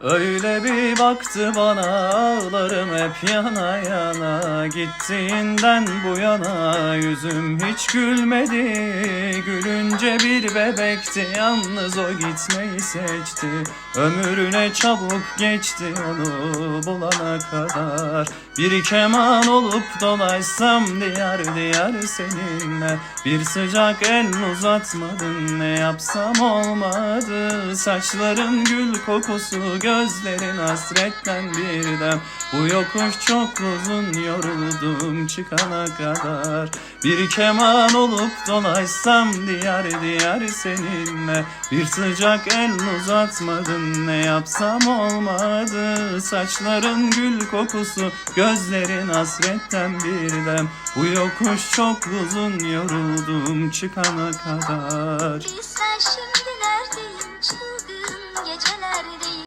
Öyle bir baktı bana ağlarım hep yana yana. Gittiğinden bu yana yüzüm hiç gülmedi Gülünce bir bebekti yalnız o gitmeyi seçti. Ömrüne çabuk geçti onu bulana kadar. Bir keman olup dolaşsam diyar diyar seninle. Bir sıcak el uzatmadın ne yapsam olmadı. Saçların gül kokusu gözlerin hasretten bir dem Bu yokuş çok uzun yoruldum çıkana kadar. Bir keman olup dolaşsam diyar diyar seninle. Bir sıcak el uzatmadın ne yapsam olmadı. Saçların gül kokusu gözlerin hasretten bir dem. Bu yokuş çok uzun yoruldum çıkana kadar. Bilsen şimdi neredeyim